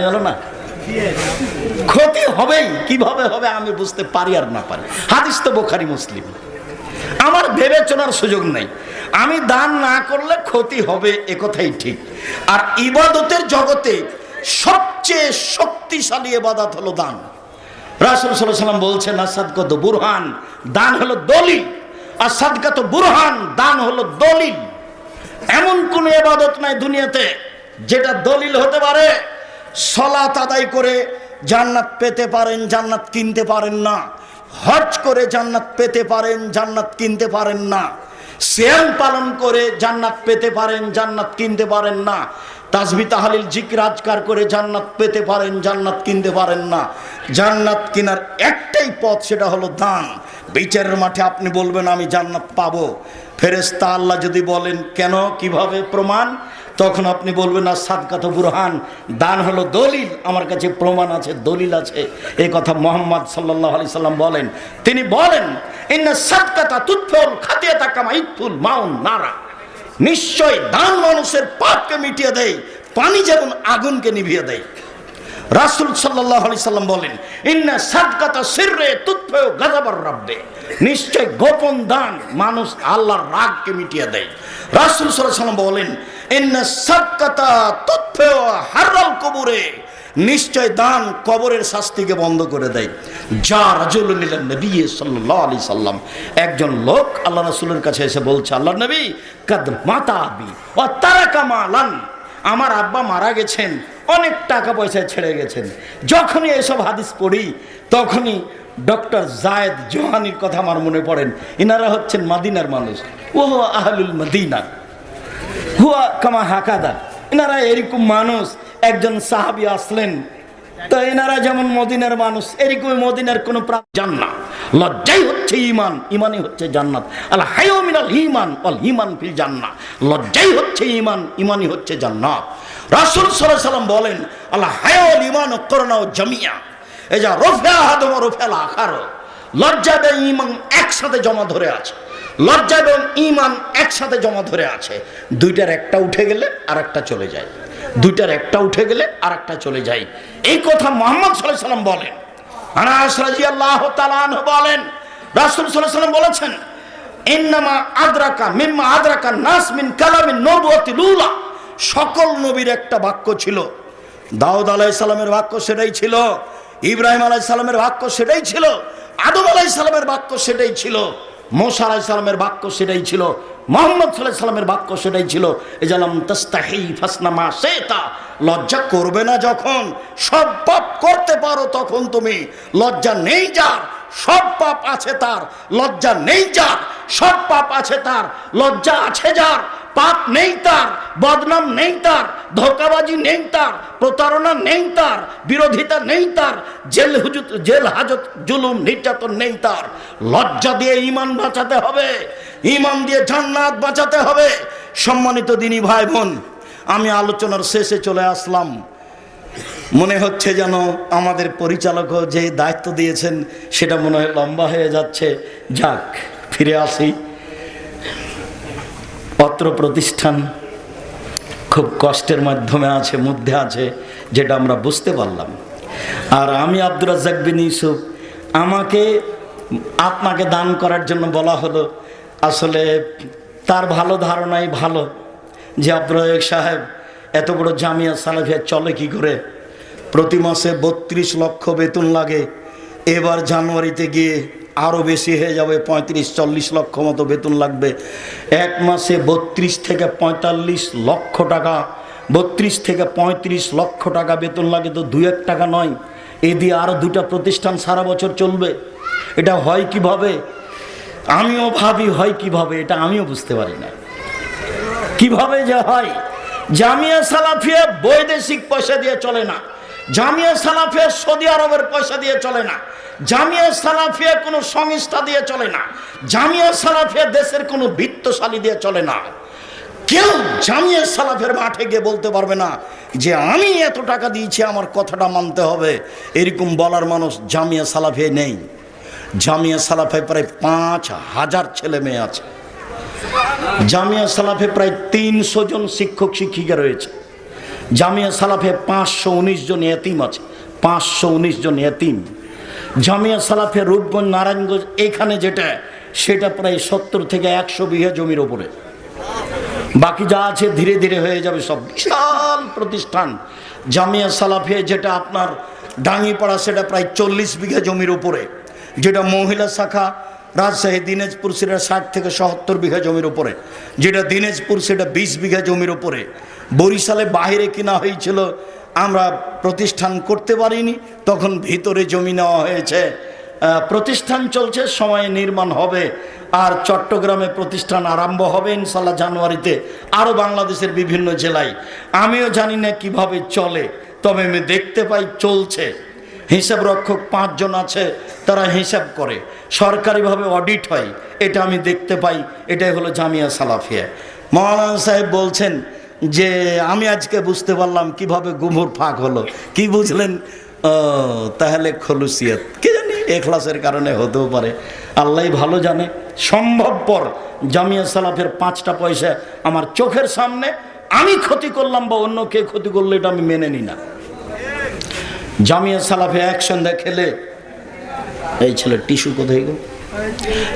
গেল না? ক্ষতি হবেই, কীভাবে হবে আমি বুঝতে পারি আর না পারি। হাদিস তো বোখারি, মুসলিম। আমার ভেবে চলার সুযোগ নেই। আমি দান না করলে ক্ষতি হবে একথাই ঠিক। আর ইবাদতের জগতে সবচেয়ে শক্তিশালী এবাদত হলো দান। রাসুল সাল্লাম বলছেন আসাদগত বুরহান, দান হলো দলিল। আসাদগত বুরহান, দান হলো দলিল। এমন কোন এবাদত নাই দুনিয়াতে যেটা দলিল হতে পারে সলাত আদায় করে জান্নাত পেতে পারেন, জান্নাত কিনতে পারেন না। হজ করে জান্নাত পেতে পারেন, জান্নাত কিনতে পারেন না। শ্যাম পালন করে জান্নাত পেতে পারেন, জান্নাত কিনতে পারেন না। তাজবি তাহালিল জিকির আজকার করে জান্নাত পেতে পারেন, জান্নাত কিনতে পারেন না। জান্নাত কেনার একটাই পথ সেটা হলো দান। বিচারের মাঠে আপনি বলবেন, আমি জান্নাত পাবো। ফেরেস্তা আল্লাহ যদি বলেন, কেন? কীভাবে প্রমাণ? তখন আপনি বলবেন না সাদকাত বুরহান, দান হলো দলিল। আমার কাছে প্রমাণ আছে, দলিল আছে। এই কথা মোহাম্মদ সাল্লাহ আলি সাল্লাম বলেন। তিনি বলেন, ইন্না সাদকাতা তুৎফল খাতিয়া মাউন নারা। নিশ্চয় দান মানুষের পাপকে মিটিয়ে দেয়, পানি যেমন আগুনকে নিভিয়ে দেয়। রাসুল সাল্লাহ আলি সাল্লাম বলেন, ইন্না সাদকাতা সিররে তুৎফেও গাজাবার রাব্বে। নিশ্চয় গোপন দান মানুষ আল্লাহর রাগকে মিটিয়ে দেয়। রাসুল সাল্লাহ সাল্লাম বলেন কবুরে। নিশ্চয় দান কবরের শাস্তিকে বন্ধ করে দেয়। যা রাজুল নিলেন নবী আলি সাল্লাম। একজন লোক আল্লাহ রাসুলের কাছে এসে বলছে আল্লাহ নবী, কাদ মাতা আবি ও তারা কামালান আমার আব্বা মারা গেছেন, অনেক টাকা পয়সা ছেড়ে গেছেন। যখনই এসব হাদিস পড়ি, তখনই ডক্টর জায়েদ জোহানির কথা আমার মনে পড়েন। ইনারা হচ্ছেন মাদিনার মানুষ। ও আহলুল মদিনা। হুয়া কামা হাকাদা। এনারা এরকম মানুষ, একজন সাহাবি আসলেন। তো এনারা যেমন মদিনার মানুষ, এরকম মদিনার কোনো প্রাপ জান্না লজ্জাই হচ্ছে ইমান ইমানই হচ্ছে জান্নাত। আল মিনাল ইমান অল ইমান ফিল জান্না লজ্জাই হচ্ছে ইমান ইমানই হচ্ছে জান্নাত। রাসূল সাল্লাম বলেন, আল হায়ো ইমান করনাও জামিয়া। এই যা রফিয়া হাদম রফিয়াল আখারো। লজ্জা ইমান একসাথে জমা ধরে আছে। লজ্জা এবং ইমান একসাথে জমা ধরে আছে। দুইটার একটা উঠে গেলে আর একটা চলে যায়। দুইটার একটা উঠে গেলে আর একটা চলে যায়। এই কথা মোহাম্মদ সাল্লাহ সাল্লাম বলেন। আনাস তাআলা আনহু বলেন, রাসূল আলাইহি সাল্লাম বলেছেন, ইন্নামা আদরাকা মিম্মা আদরাকা নাস মিন কালামিন নবুয়তি লুলা। সকল নবীর একটা বাক্য ছিল। দাউদ আলাইহিস সালামের বাক্য সেটাই ছিল। ইব্রাহিম আলাইহিস সালামের বাক্য সেটাই ছিল। আদম আলাইহিস সালামের বাক্য সেটাই ছিল। মোসা আলাইহিস সালামের বাক্য সেটাই ছিল, মোহাম্মদ সাল্লাহ সাল্লামের বাক্য সেটাই ছিল, এই জালাম তাস্তাহি ফাসনামা সেতা লজ্জা করবে না যখন সব পাপ করতে পারো তখন তুমি, লজ্জা নেই যার, সব পাপ আছে তার, লজ্জা নেই যার, সব পাপ আছে তার, লজ্জা আছে যার পাপ নেই তার, বদনাম নেই তার, ধোকাবাজি নেই তার, প্রতারণা নেই তার, বিরোধিতা নেই তার, জেল হুজুত, জেল হাজত, জুলুম, নির্যাতন নেই তার। লজ্জা দিয়ে ইমান বাঁচাতে হবে ইমান দিয়ে জান্নাত বাঁচাতে হবে। সম্মানিত দিনী ভাই বোন আমি আলোচনার শেষে চলে আসলাম। মনে হচ্ছে যেন আমাদের পরিচালকও যে দায়িত্ব দিয়েছেন, সেটা মনে হয় লম্বা হয়ে যাচ্ছে। যাক, ফিরে আসি। পত্র প্রতিষ্ঠান খুব কষ্টের মাধ্যমে আছে, মধ্যে আছে, যেটা আমরা বুঝতে পারলাম। আর আমি আব্দুর রাজ্জাক ইউসুফ, আমাকে, আপনাকে দান করার জন্য বলা হলো, আসলে তার ভালো ধারণাই ভালো যে আব্দুর রাজ্জাক সাহেব এত বড় জামিয়া সালাফিয়া চলে কি করে? প্রতি মাসে বত্রিশ লক্ষ বেতন লাগে। এবার জানুয়ারিতে গিয়ে আরও বেশি হয়ে যাবে, পঁয়ত্রিশ, চল্লিশ লক্ষ মতো বেতন লাগবে। এক মাসে বত্রিশ থেকে পঁয়তাল্লিশ লক্ষ টাকা, বত্রিশ থেকে পঁয়ত্রিশ লক্ষ টাকা বেতন লাগে তো দু এক টাকা নয়। এ দিয়ে আরও দুটা প্রতিষ্ঠান সারা বছর চলবে। এটা হয় কীভাবে? আমিও ভাবি হয় কীভাবে, এটা আমিও বুঝতে পারি না। কীভাবে যে হয়? জামিয়া সালাফিয়া বৈদেশিক পয়সা দিয়ে চলে না। জামিয়া সালাফিয়া সৌদি আরবের পয়সা দিয়ে চলে না। জামিয়া সালাফিয়া কোনো সংস্থা দিয়ে চলে না। জামিয়া সালাফিয়া দেশের কোনো বৃত্তশালী দিয়ে চলে না। কেউ জামিয়া সালাফের মাঠে গিয়ে বলতে পারবে না যে আমি এত টাকা দিয়েছি, আমার কথাটা মানতে হবে। এরকম বলার মানুষ জামিয়া সালাফে নেই। জামিয়া সালাফে প্রায় পাঁচ হাজার ছেলে মেয়ে আছে। জামিয়া সালাফে প্রায় তিনশো জন শিক্ষক, শিক্ষিকা রয়েছে। জামিয়া সালাফে পাঁচশো উনিশ জন এতিম আছে। পাঁচশো উনিশ জন এতিম। জামিয়া সালাফে রূপগঞ্জ, নারায়ণগঞ্জ এখানে যেটা, সেটা প্রায় সত্তর থেকে একশো বিঘা জমির ওপরে। বাকি যা আছে ধীরে ধীরে হয়ে যাবে সব। বিশাল প্রতিষ্ঠান। জামিয়া সালাফে যেটা আপনার ডাঙ্গিপাড়া, সেটা প্রায় চল্লিশ বিঘা জমির উপরে যেটা মহিলা শাখা, রাজশাহী, দিনাজপুর, সেটা ষাট থেকে সত্তর বিঘা জমির উপরে যেটা দিনাজপুর, সেটা বিশ বিঘা জমির উপরে বরিশালে বাইরে কিনা হয়েছিল আমরা প্রতিষ্ঠান করতে পারিনি, তখন ভিতরে জমি নেওয়া হয়েছে। প্রতিষ্ঠান চলছে, সময়ে নির্মাণ হবে, আর চট্টগ্রামে প্রতিষ্ঠান আরম্ভ হবে ইনশাল্লাহ জানুয়ারিতে, আরও বাংলাদেশের বিভিন্ন জেলায়। আমিও জানি না কীভাবে চলে, তবে আমি দেখতে পাই চলছে। হিসাব রক্ষক পাঁচজন আছে, তারা হিসাব করে। সরকারিভাবে অডিট হয়, এটা আমি দেখতে পাই, এটাই হলো জামিয়া সালাফিয়া। মৌলানা সাহেব বলছেন যে আমি আজকে বুঝতে পারলাম কীভাবে গুমুর ফাঁক হলো। কি বুঝলেন? তাহলে খলুসিয়ত। কে জানি? এখলাসের কারণে হতেও পারে। আল্লাহ ভালো জানে। সম্ভবপর জামিয়া সালাফের পাঁচটা পয়সা আমার চোখের সামনে। আমি ক্ষতি করলাম বা অন্য কে ক্ষতি করলে এটা আমি মেনে নিই না। জামিয়া সালাফে এক সন্ধ্যা খেলে এই ছেলে টিস্যু কোথায় গেল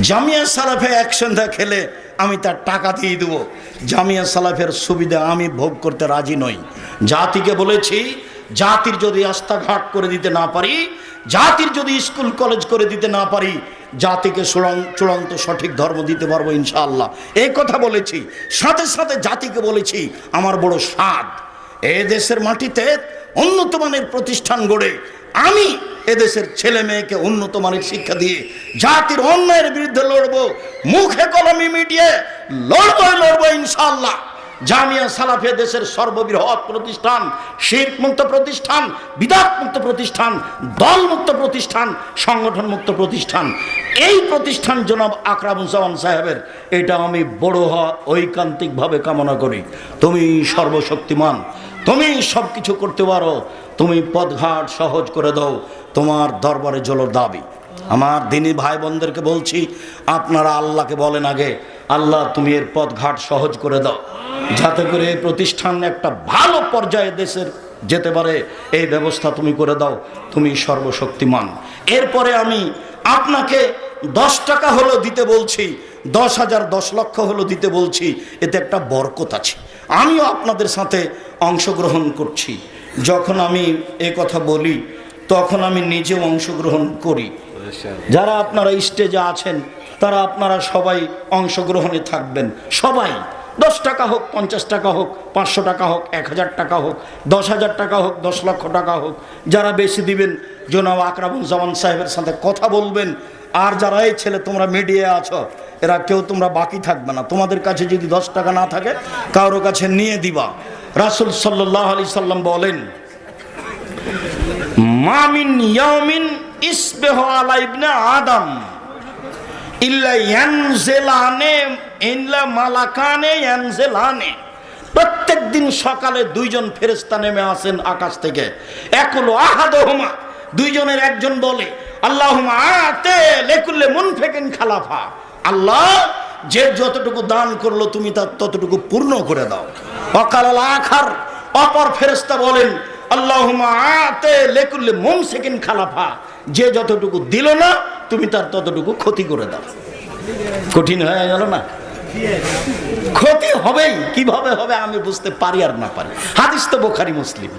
জামিয়া সালাফে এক খেলে আমি তার টাকা দিয়ে দেবো। জামিয়া সালাফের সুবিধা আমি ভোগ করতে রাজি নই। জাতিকে বলেছি, জাতির যদি রাস্তাঘাট করে দিতে না পারি, জাতির যদি স্কুল, কলেজ করে দিতে না পারি, জাতিকে চূড়ান- চূড়ান্ত সঠিক ধর্ম দিতে পারব ইনশাআল্লাহ। এই কথা বলেছি। সাথে সাথে জাতিকে বলেছি, আমার বড় স্বাদ। এ দেশের মাটিতে উন্নত মানের প্রতিষ্ঠান গড়ে আমি এদেশের ছেলে মেয়েকে উন্নত মানের শিক্ষা দিয়ে জাতির অন্যায়ের বিরুদ্ধে লড়বো, মুখে কলমি মিটিয়ে লড়বো লড়বো ইনশাল্লাহ জামিয়া সালাফে দেশের সর্ববৃহৎ প্রতিষ্ঠান শিখ মুক্ত প্রতিষ্ঠান বিদাত মুক্ত প্রতিষ্ঠান দল মুক্ত প্রতিষ্ঠান সংগঠন মুক্ত প্রতিষ্ঠান। এই প্রতিষ্ঠান জনাব আকরামুজ্জামান সাহেবের, এটা আমি বড় হওয়া ঐকান্তিকভাবে কামনা করি। তুমি সর্বশক্তিমান, তুমি সব কিছু করতে পারো, তুমি পথঘাট সহজ করে দাও তোমার দরবারে জল দাবি। আমার দিনী ভাই বোনদেরকে বলছি, আপনারা আল্লাহকে বলেন আগে, আল্লাহ তুমি এর পথঘাট সহজ করে দাও। যাতে করে এই প্রতিষ্ঠান একটা ভালো পর্যায়ে দেশের যেতে পারে, এই ব্যবস্থা তুমি করে দাও, তুমি সর্বশক্তিমান। এরপরে আমি আপনাকে দশ টাকা হলো দিতে বলছি, দশ হাজার দশ লক্ষ হলো দিতে বলছি, এতে একটা বরকত আছে। আমিও আপনাদের সাথে অংশগ্রহণ করছি। যখন আমি এ কথা বলি তখন আমি নিজেও অংশগ্রহণ করি। যারা আপনারা স্টেজে আছেন, তারা আপনারা সবাই অংশগ্রহণে থাকবেন। সবাই। দশ টাকা হোক, পঞ্চাশ টাকা হোক, পাঁচশো টাকা হোক, এক হাজার টাকা হোক, দশ হাজার টাকা হোক, দশ লক্ষ টাকা হোক, যারা বেশি দিবেন, জনাব আকরামুজ্জামান সাহেবের সাথে কথা বলবেন। আর যারা এই ছেলে, তোমরা মিডিয়ায় আছো, এরা কেউ তোমরা বাকি থাকবে না। তোমাদের কাছে যদি দশ টাকা না থাকে কারোর কাছে নিয়ে দিবা। রাসুল সাল্লাহ আলি সাল্লাম বলেন মামিন ইয়ামিন ইসবেহ আলা ইবনে আদম। ইল্লা ইয়ানজেলানে, ইল্লা মালাকানে ইয়ানজেলানে। প্রত্যেক দিন সকালে দুইজন ফেরেস্তা নেমে আসেন আকাশ থেকে। একলো আহাদহুমা, দুইজনের একজন বলে আল্লাহুমা আতে লেকুল্লে মুনফিকিন খালাফা। আল্লাহ, যে যতটুকু দান করল তুমি তার ততটুকু পূর্ণ করে দাও। অকাল আখার, অপর ফেরেস্তা বলেন খালাফা। যে যতটুকু দিল না, তুমি তার ততটুকু ক্ষতি করে দাও। কঠিন হয়ে গেল না? ক্ষতি হবেই, কীভাবে হবে আমি বুঝতে পারি আর না পারি। হাদিস তো বোখারি মুসলিম।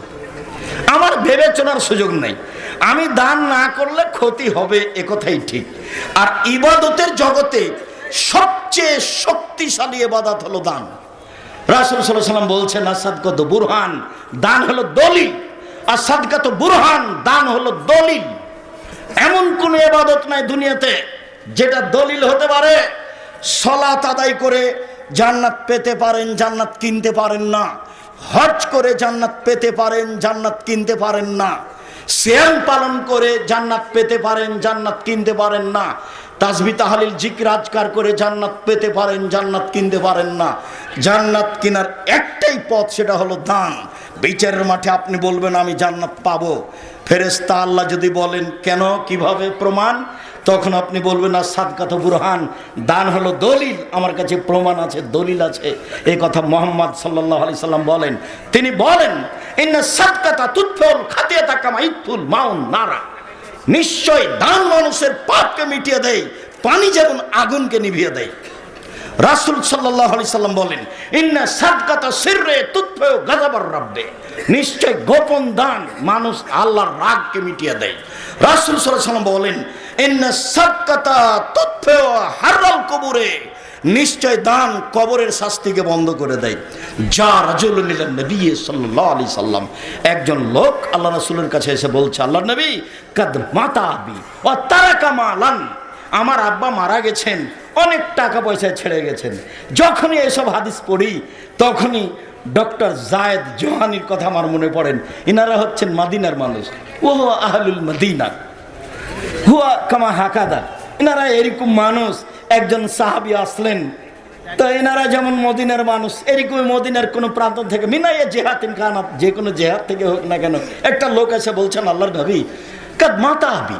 আমার বিবেচনার সুযোগ নেই। আমি দান না করলে ক্ষতি হবে একথাই ঠিক। আর ইবাদতের জগতে সবচেয়ে শক্তিশালী এবাদত হলো দান। রাসুল সাল্লাহ সাল্লাম বলছেন আসাদগত বুরহান, দান হলো দলিল। আসাদগত বুরহান, দান হলো দলিল। এমন কোন এবাদত নাই দুনিয়াতে যেটা দলিল হতে পারে। সলাত আদায় করে জান্নাত পেতে পারেন, জান্নাত কিনতে পারেন না। হজ করে জান্নাত পেতে পারেন, জান্নাত কিনতে পারেন না। শ্যাম পালন করে জান্নাত পেতে পারেন, জান্নাত কিনতে পারেন না। তাজবি তাহালিল জিকির আজকার করে জান্নাত পেতে পারেন, জান্নাত কিনতে পারেন না। জান্নাত কেনার একটাই পথ সেটা হলো দান। বিচারের মাঠে আপনি বলবেন, আমি জান্নাত পাবো। ফেরেস্তা আল্লাহ যদি বলেন, কেন? কীভাবে প্রমাণ? তখন আপনি বলবেন, আর সাদকাত বুরহান, দান হলো দলিল। আমার কাছে প্রমাণ আছে, দলিল আছে। এই কথা মোহাম্মদ সাল্লাহ আলি সাল্লাম বলেন। তিনি বলেন, ইন্না সাদকাতা তুৎফল খাতিয়া কামা ইৎফুল মাউন নারা। নিশ্চয় দান মানুষের পাপকে মিটিয়ে দেয়, পানি যেমন আগুনকে নিভিয়ে দেয়। রাসুল সাল্লাহ সাল্লাম বলেন, ইন্না সাদকাতা সিররে তুৎফেও গাজাবার রাব্বে। নিশ্চয় গোপন দান মানুষ আল্লাহর রাগকে মিটিয়ে দেয়। রাসুল সাল্লাহ সাল্লাম বলেন, ইন্না সাদকাতা তুৎফেও হাররাল কবুরে। নিশ্চয় দান কবরের শাস্তিকে বন্ধ করে দেয়। যা রাজুল নিলেন নবী সাল্লাহ আলি সাল্লাম। একজন লোক আল্লাহ রাসুলের কাছে এসে বলছে আল্লাহ নবী, কাদ মাতা আবি ও তারা কামালান আমার আব্বা মারা গেছেন, অনেক টাকা পয়সা ছেড়ে গেছেন। যখনই এসব হাদিস পড়ি, তখনই ডক্টর জায়েদ জোহানির কথা আমার মনে পড়েন। ইনারা হচ্ছেন মাদিনার মানুষ। ও আহলুল মদিনা। হুয়া কামা হাকাদা। এনারা এরকম মানুষ, একজন সাহাবি আসলেন। তো এনারা যেমন মদিনার মানুষ এরকম মদিনার কোনো প্রান্ত থেকে মিনাইয়া জেহাতিন খানা, যে কোনো জেহাদ থেকে হোক না কেন, একটা লোক এসে বলছেন, আল্লাহর ভাবি কাদ মাতা আবি।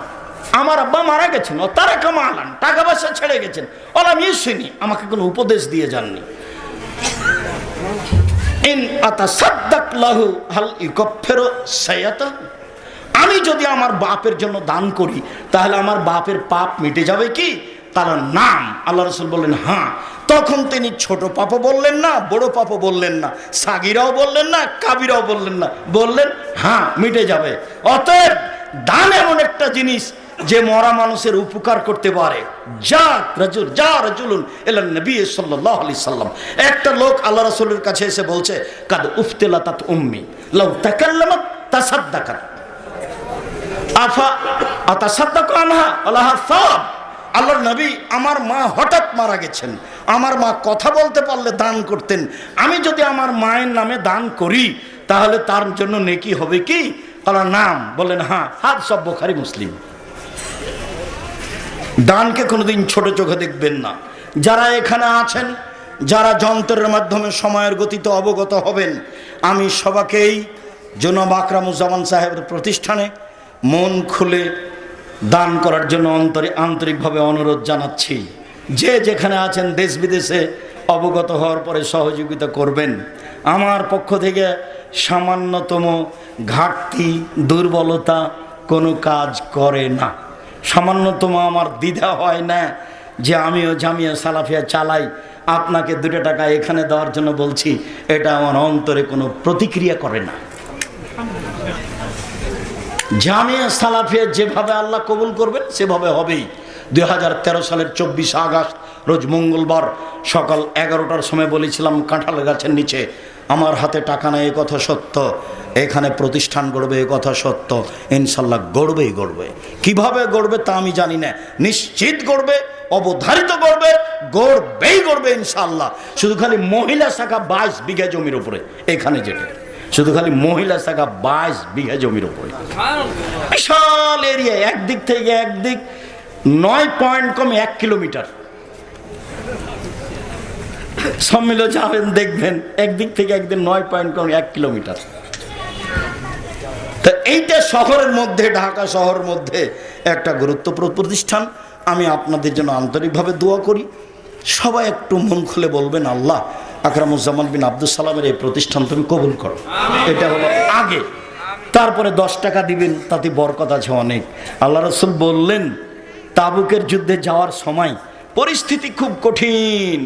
আমার আব্বা মারা গেছেন, ও তারা কামা আলান টাকা পয়সা ছেড়ে গেছেন। ওরা আমি শুনি আমাকে কোনো উপদেশ দিয়ে যাননি। আমি যদি আমার বাপের জন্য দান করি, তাহলে আমার বাপের পাপ মিটে যাবে কি? তার নাম আল্লাহ রসুল বললেন হ্যাঁ। তখন তিনি ছোট পাপও বললেন না, বড় পাপও বললেন না, সাগিরাও বললেন না, কাবিরাও বললেন না, বললেন হ্যাঁ মিটে যাবে। অতএব দান এমন একটা জিনিস যে মরা মানুষের উপকার করতে পারে। যা রাজুল, যা রাজুলুন এলেন নবী সাল্লাহ সাল্লাম। একটা লোক আল্লাহ রসুলের কাছে এসে বলছে, কাদ উফতেলা তাত উম্মি, লাউ আফা, আতাসাদ্দাক আল্লাহ নবী, আমার মা হঠাৎ মারা গেছেন। আমার মা কথা বলতে পারলে দান করতেন। আমি যদি আমার মায়ের নামে দান করি, তাহলে তার জন্য নেকি হবে কি? আল্লাহর নাম। বলেন হ্যাঁ হাত সব বোখারি মুসলিম। দানকে কোনোদিন ছোট চোখে দেখবেন না। যারা এখানে আছেন, যারা যন্ত্রের মাধ্যমে সময়ের গতিতে অবগত হবেন, আমি সবাকেই জনাব আকরামুজ্জামান সাহেবের প্রতিষ্ঠানে মন খুলে দান করার জন্য অন্তরে আন্তরিকভাবে অনুরোধ জানাচ্ছি। যে যেখানে আছেন, দেশ বিদেশে অবগত হওয়ার পরে সহযোগিতা করবেন। আমার পক্ষ থেকে সামান্যতম ঘাটতি, দুর্বলতা কোনো কাজ করে না। সামান্যতম আমার দ্বিধা হয় না যে আমিও জামিয়া সালাফিয়া চালাই, আপনাকে দুটো টাকা এখানে দেওয়ার জন্য বলছি, এটা আমার অন্তরে কোনো প্রতিক্রিয়া করে না। জামিয়া সালাফিয়া যেভাবে আল্লাহ কবুল করবেন, সেভাবে হবেই। দুই হাজার তেরো সালের চব্বিশে আগস্ট, রোজ মঙ্গলবার সকাল এগারোটার সময় বলেছিলাম, কাঁঠাল গাছের নিচে, আমার হাতে টাকা এ কথা সত্য। এখানে প্রতিষ্ঠান গড়বে, এ কথা সত্য। ইনশাল্লাহ গড়বেই গড়বে। কীভাবে গড়বে তা আমি জানি না। নিশ্চিত গড়বে, অবধারিত গড়বে, গড়বেই গড়বে ইনশাল্লাহ। শুধু খালি মহিলা শাখা বাইশ বিঘা জমির উপরে, এখানে যেটা। শুধু খালি মহিলা শাখা বাইশ বিঘা জমির উপরে। বিশাল এরিয়া, একদিক থেকে একদিক, নয় পয়েন্ট কম এক কিলোমিটার। সম্মিল যাবেন দেখবেন, একদিক থেকে একদিন নয় পয়েন্ট কম এক কিলোমিটার। এইটা শহরের মধ্যে ঢাকা শহরের মধ্যে একটা গুরুত্বপূর্ণ প্রতিষ্ঠান। আমি আপনাদের জন্য আন্তরিকভাবে দোয়া করি। সবাই একটু মন খুলে বলবেন আল্লাহ আকরামুজ্জামান বিন আব্দুল সালামের এই প্রতিষ্ঠান তুমি কবুল করো। এটা হলো আগে। তারপরে দশ টাকা দিবেন তাতে বরকত আছে অনেক। আল্লাহ রসুল বললেন তাবুকের যুদ্ধে যাওয়ার সময় পরিস্থিতি খুব কঠিন।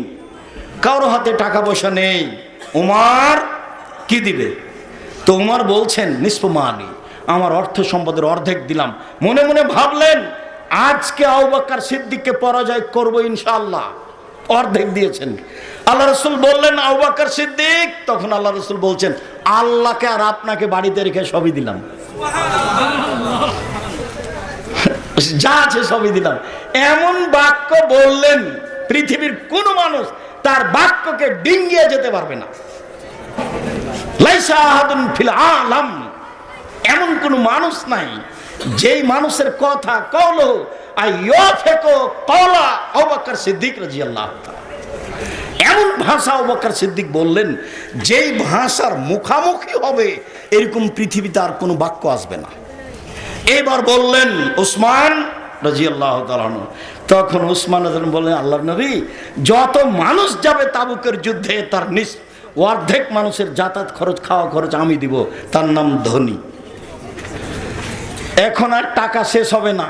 কারও হাতে টাকা পয়সা নেই। উমার কি দিবে? তো উমার বলছেন নিষ্পমানি। আমার অর্থ সম্পদের অর্ধেক দিলাম। মনে মনে ভাবলেন, আজকে আউবাক্কার সিদ্দিককে পরাজয় করব ইনশাআল্লাহ। অর্ধেক দিয়েছেন। আল্লাহ রসুল বললেন আউবাক্কার সিদ্দিক। তখন আল্লাহ রসুল বলছেন, আল্লাহকে আর আপনাকে বাড়িতে রেখে সবই দিলাম। যা আছে সবই দিলাম। এমন বাক্য বললেন, পৃথিবীর কোন মানুষ তার বাক্যকে ডিঙ্গিয়ে যেতে পারবে না। লাইসা আহাদুন ফিল আলাম। এমন কোন মানুষ নাই, যেই মানুষের কথা কল সিদ্দিক এমন ভাষা অবকার সিদ্দিক বললেন, যেই ভাষার মুখামুখি হবে, এরকম পৃথিবীতে আর কোনো বাক্য আসবে না। এবার বললেন উসমান রাজিয়াল্লাহ তালান তখন উসমান বললেন আল্লাহ নবী, যত মানুষ যাবে তাবুকের যুদ্ধে, তার নিস অর্ধেক মানুষের যাতায়াত খরচ, খাওয়া খরচ আমি দিব, তার নাম ধনী। এখন আর টাকা শেষ হবে না।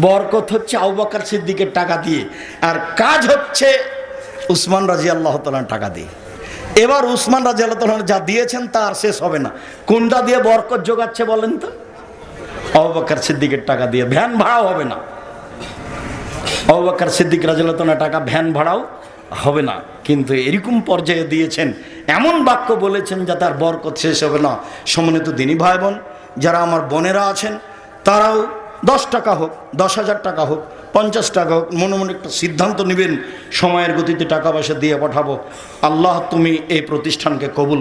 বরকত হচ্ছে আউবাকার সিদ্দিকের টাকা দিয়ে। আর কাজ হচ্ছে উসমান রাজি আল্লাহ তালার টাকা দিয়ে। এবার উসমান রাজি আল্লাহ তালান যা দিয়েছেন তা আর শেষ হবে না। কোনটা দিয়ে বরকত যোগাচ্ছে বলেন তো? আউবাকার সিদ্দিকের টাকা দিয়ে। ভ্যান ভাড়াও হবে না। আউবাকার সিদ্দিক রাজিয়াল্লাহ টাকা ভ্যান ভাড়াও হবে না। কিন্তু এরকম পর্যায়ে দিয়েছেন, এমন বাক্য বলেছেন যা তার বরকত শেষ হবে না। সমন্বিত দিনী ভাই বোন যারা আমার বোনেরা আছেন তারাও দশ টাকা হোক, দশ হাজার টাকা হোক, পঞ্চাশ টাকা হোক, মনে মনে একটা সিদ্ধান্ত নেবেন, সময়ের গতিতে টাকা পয়সা দিয়ে পাঠাবো। আল্লাহ তুমি এই প্রতিষ্ঠানকে কবুল